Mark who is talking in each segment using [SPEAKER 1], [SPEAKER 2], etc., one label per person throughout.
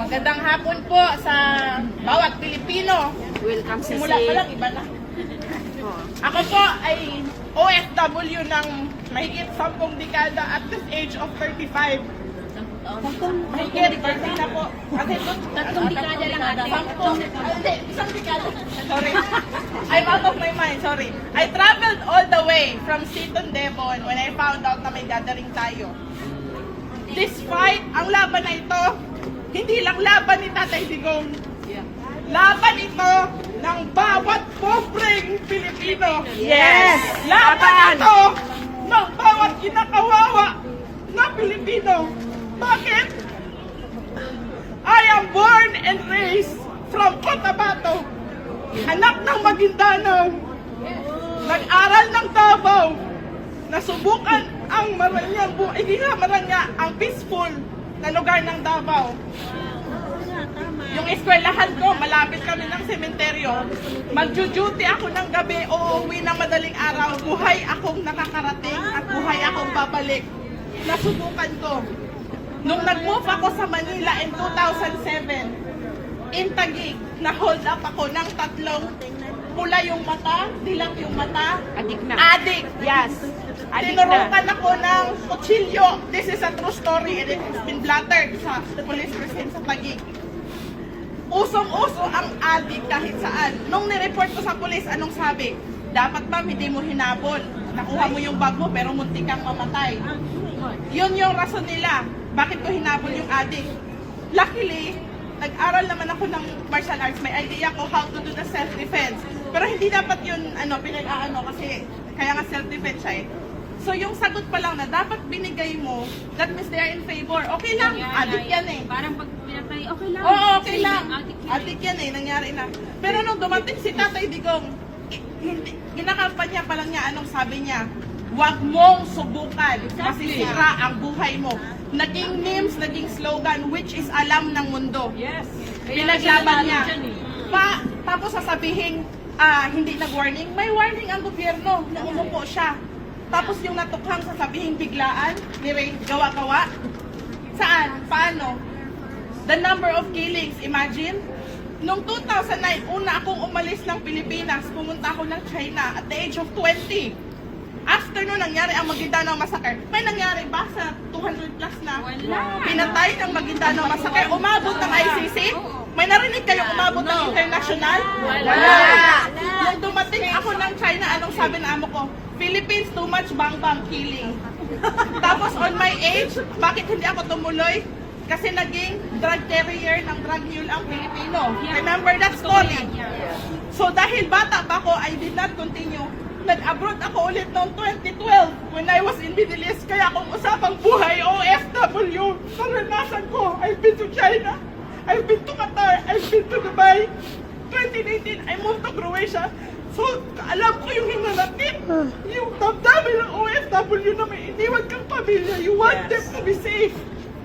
[SPEAKER 1] Magandang hapon po sa bawat Pilipino.
[SPEAKER 2] Welcome sa
[SPEAKER 1] Simula pa lang, iba na. Ako po ay OFW ng mahigit 10 dekada at this age of 35. Mahigit, 30 na po. Kasi
[SPEAKER 2] Tatlong dekada lang ate.
[SPEAKER 1] Sampung, ay, hindi, isang dekada. Sorry. I'm out of my mind, sorry. I traveled all the way from Seaton, Devon when I found out na may gathering tayo. This fight, ang laban na ito, hindi lang laban ni Tatay Digong. Laban ito ng bawat pobreng Pilipino.
[SPEAKER 2] Yes!
[SPEAKER 1] Laban ito ng bawat kinakawawa na Pilipino. Bakit? I am born and raised from Cotabato. Anak ng Maguindanao. Nag-aral ng Davao. Nasubukan ang maranyang buhay. Hindi nga maranya, ang peaceful na lugar ng Davao. Yung eskwelahan ko, malapit kami ng sementeryo. Magjo-duty ako ng gabi o uwi ng madaling araw. Buhay akong nakakarating at buhay akong babalik. Nasubukan ko. Nung nag-move ako sa Manila in 2007, in Taguig, na-hold up ako ng tatlong pula yung mata, dilat yung mata,
[SPEAKER 2] Adik na.
[SPEAKER 1] Adik.
[SPEAKER 2] Yes.
[SPEAKER 1] Tinurukan ako ng kutsilyo. This is a true story and it's been blattered sa police precinct sa Taguig. Usong-uso ang adik kahit saan. Nung nireport ko sa police, anong sabi? Dapat ba hindi mo hinabol? Nakuha mo yung bag mo pero muntik kang mamatay. Yun yung rason nila. Bakit ko hinabol yung adik? Luckily, nag-aral naman ako ng martial arts. May idea ko how to do the self-defense. Pero hindi dapat yun ano, pinag-aano kasi kaya nga self-defense siya eh. So yung sagot pa lang na dapat binigay mo, that means they are in favor. Okay lang, adik yan eh.
[SPEAKER 2] Parang pag pinatay, okay lang.
[SPEAKER 1] Oo, okay
[SPEAKER 2] Kasi
[SPEAKER 1] lang.
[SPEAKER 2] adik.
[SPEAKER 1] Adik yan eh, nangyari na. Pero nung dumating si Tatay Digong, hindi, kinakampanya pa lang niya, anong sabi niya? Huwag mong subukan, masisira ang buhay mo. Naging memes, naging slogan, which is alam ng mundo.
[SPEAKER 2] Yes.
[SPEAKER 1] Pinaglaban niya.
[SPEAKER 2] Eh.
[SPEAKER 1] Pa, tapos sasabihin, ah, hindi nag-warning. May warning ang gobyerno na umupo siya. Tapos yung natukhang sasabihin biglaan, ni Ray, gawa-gawa. Saan? Paano? The number of killings, imagine? Noong 2009, una akong umalis ng Pilipinas, pumunta ako ng China at the age of 20. After nun, nangyari ang Maguindanao Massacre. May nangyari ba sa 200 plus na
[SPEAKER 2] Wala.
[SPEAKER 1] pinatay ng Maguindanao Massacre? Umabot ng ICC? May narinig kayong umabot ng international?
[SPEAKER 2] Wala.
[SPEAKER 1] Nung dumating ako ng China, anong sabi ng amo ko? Philippines, too much bang-bang killing. Tapos on my age, bakit hindi ako tumuloy? Kasi naging drug carrier ng drug mule ang Pilipino. Remember that story? So dahil bata pa ako, I did not continue. Nag-abroad ako ulit noong 2012 when I was in Middle East. Kaya kung usapang buhay, OFW, naranasan ko. I've been to China, I've been to Qatar, I've been to Dubai. 2018, I moved to Croatia. So, alam ko yung hinanakit, yung damdamin ng OFW na may iniwan kang pamilya. You want them to be safe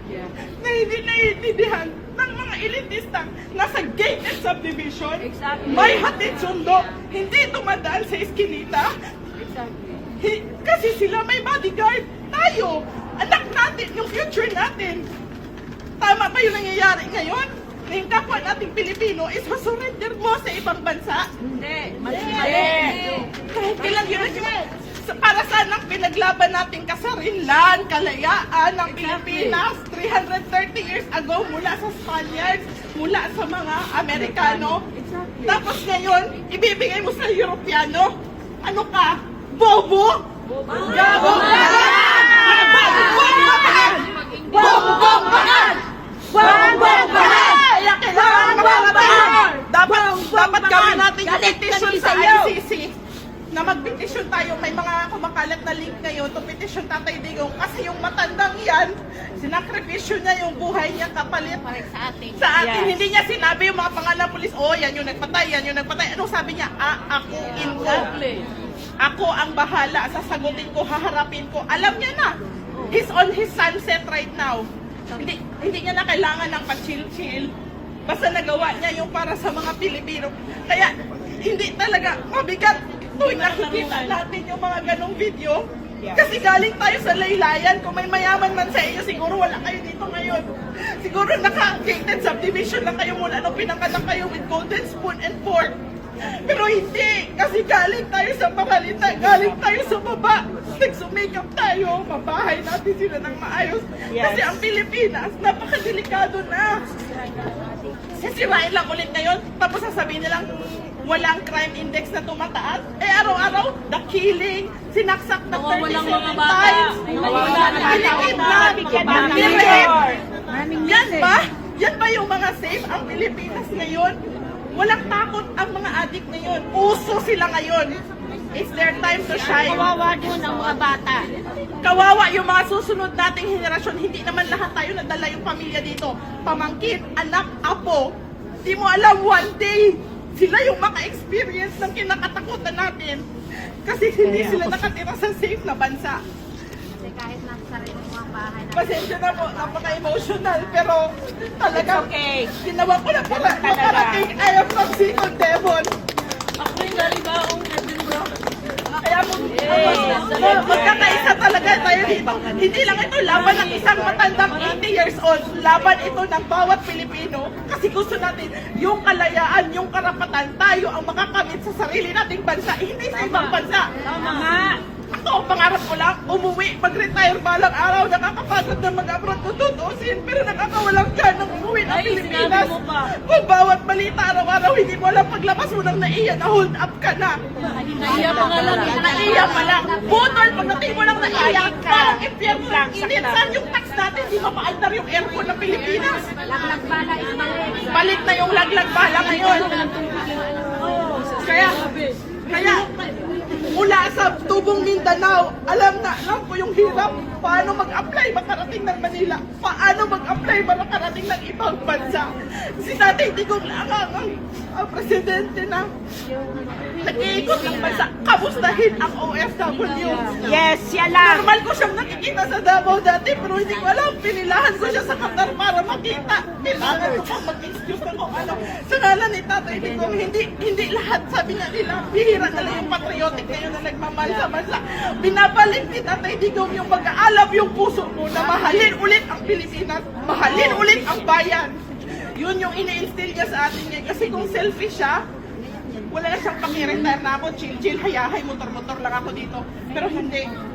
[SPEAKER 2] Yeah.
[SPEAKER 1] na hindi naiintindihan ng mga elitista nasa gated subdivision.
[SPEAKER 2] Exactly.
[SPEAKER 1] May hatid sundo. Hindi tumadaan sa eskinita.
[SPEAKER 2] Exactly.
[SPEAKER 1] Kasi sila may bodyguard. Tayo, anak natin, yung future natin. Tama ba yung nangyayari ngayon? Yung kapwa nating Pilipino is surrender mo sa ibang bansa?
[SPEAKER 2] Hindi.
[SPEAKER 1] Mali. Kahit kailan yun yun. Sa- Para saan ang pinaglaban natin kasarinlan, kalayaan ng Pilipinas 330 years ago mula sa Spaniards, mula sa mga Amerikano.
[SPEAKER 2] Exactly.
[SPEAKER 1] Tapos ngayon, ibibigay mo sa Europeano? Ano ka? Bobo? Gabo ka! Bombong-bombahan! Bombong-bombahan! Bombong-bombahan! Kaya kailangan makabahan! Dapat, dapat gawin natin yung petition sa ICC na magpetisyon tayo. May mga kumakalat na link ngayon to petition Tatay Digong kasi yung matandang yan, sinakripisyo niya yung buhay niya kapalit
[SPEAKER 2] Sa atin.
[SPEAKER 1] sa atin.
[SPEAKER 2] Yes.
[SPEAKER 1] Hindi niya sinabi yung mga pangalan pulis, oh, yan yung nagpatay, yan yung nagpatay. Anong sabi niya? Ah, ako in. Ako ang bahala, sasagutin ko, haharapin ko. Alam niya na. He's on his sunset right now. Hindi, hindi niya na kailangan ng pa-chill-chill. Basta nagawa niya yung para sa mga Pilipino. Kaya, hindi talaga mabigat. Tuwing nakikita natin yung mga ganong video, Kasi galing tayo sa laylayan. Kung may mayaman man sa inyo, siguro wala kayo dito ngayon. Siguro naka-gated subdivision lang kayo mula nung pinanganak kayo with golden spoon and fork. Pero hindi, kasi galing tayo sa pamalita, galing tayo sa baba. Nagsumikap tayo, mabahay natin sila ng maayos. Kasi ang Pilipinas, napakadelikado na. Sisirain lang ulit ngayon, tapos sasabihin nilang walang crime index na tumataas. Eh araw-araw, the killing, sinaksak na 37
[SPEAKER 2] Nawawalang mga bata.
[SPEAKER 1] times.
[SPEAKER 2] Nawawala ng bata.
[SPEAKER 1] Kilikid na,
[SPEAKER 2] Bigyan ng
[SPEAKER 1] Yan ba? Yan ba yung mga safe ang Pilipinas ngayon? Walang takot ang mga adik ngayon. Uso sila ngayon. It's their time to shine.
[SPEAKER 3] Kawawa din ang mga bata.
[SPEAKER 1] Kawawa yung mga susunod nating henerasyon. Hindi naman lahat tayo nadala yung pamilya dito. Pamangkin, anak, apo. Di mo alam one day, sila yung maka-experience ng kinakatakutan natin. Kasi hindi sila nakatira sa safe na bansa.
[SPEAKER 3] Kasi kahit nasa sarili mga bahay na
[SPEAKER 1] Pasensya na po, napaka-emotional, pero talagang okay. ginawa ko na para makarating. I am from Sikon, Devon.
[SPEAKER 2] Ako yung Edinburgh?
[SPEAKER 1] Kaya mo, magkakaisa talaga tayo dito. Hindi lang ito laban ng isang matandang 80 years old. Laban ito ng bawat Pilipino. Kasi gusto natin yung kalayaan, yung karapatan, tayo ang makakamit sa sarili nating bansa, hindi sa ibang bansa.
[SPEAKER 2] Tama nga.
[SPEAKER 1] Ako, ang pangarap ko lang, umuwi, mag-retire balang araw, nakakapagod na mag-abroad kung tutusin, pero nakakawalang ganang umuwi ng Pilipinas.
[SPEAKER 2] sinabi
[SPEAKER 1] balita araw-araw, hindi mo alam paglabas mo nang naiya, na hold up ka na.
[SPEAKER 2] Naiya pa nga lang.
[SPEAKER 1] Naiya pa lang. Butol, pagdating mo lang naiya, parang impyerno ng init. Saan yung tax natin? Di ba maaldar yung aircon ng Pilipinas?
[SPEAKER 3] laglag bala is mali.
[SPEAKER 1] Palit na yung laglag bala ngayon. Kaya, kaya, mula sa tubong Mindanao, alam na, alam ko yung hirap. Paano mag-apply makarating ng Manila? Paano mag-apply makarating ng ibang bansa? Si Tatay Digong lang ang, ang, ang presidente na nag-iikot ng bansa. Kamustahin ang OFW.
[SPEAKER 3] Yes, yan lang.
[SPEAKER 1] Normal ko siyang nakikita sa Davao dati, pero hindi ko alam, pinilahan ko siya sa Qatar para makita. Kailangan ko pang mag-excuse na kung ano. Sa ngalan ni Tatay Digong, hindi, hindi lahat, sabi nga nila, bihira na lang yung patriotic kayo na nagmamahal sa bansa. Binabalik ni Tatay Digong yung mag-aalab yung puso mo na mahalin ulit ang Pilipinas, mahalin ulit ang bayan. Yun yung ini-instill niya sa atin ngayon. Kasi kung selfish siya, wala na siyang paki-retire na ako, chill-chill, hayahay, motor-motor lang ako dito. Pero hindi.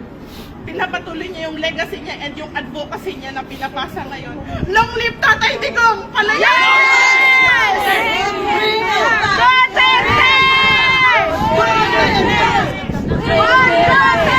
[SPEAKER 1] Pinapatuloy niya yung legacy niya and yung advocacy niya na pinapasa ngayon. Long live Tatay Digong! Palaya! Duterte! Duterte!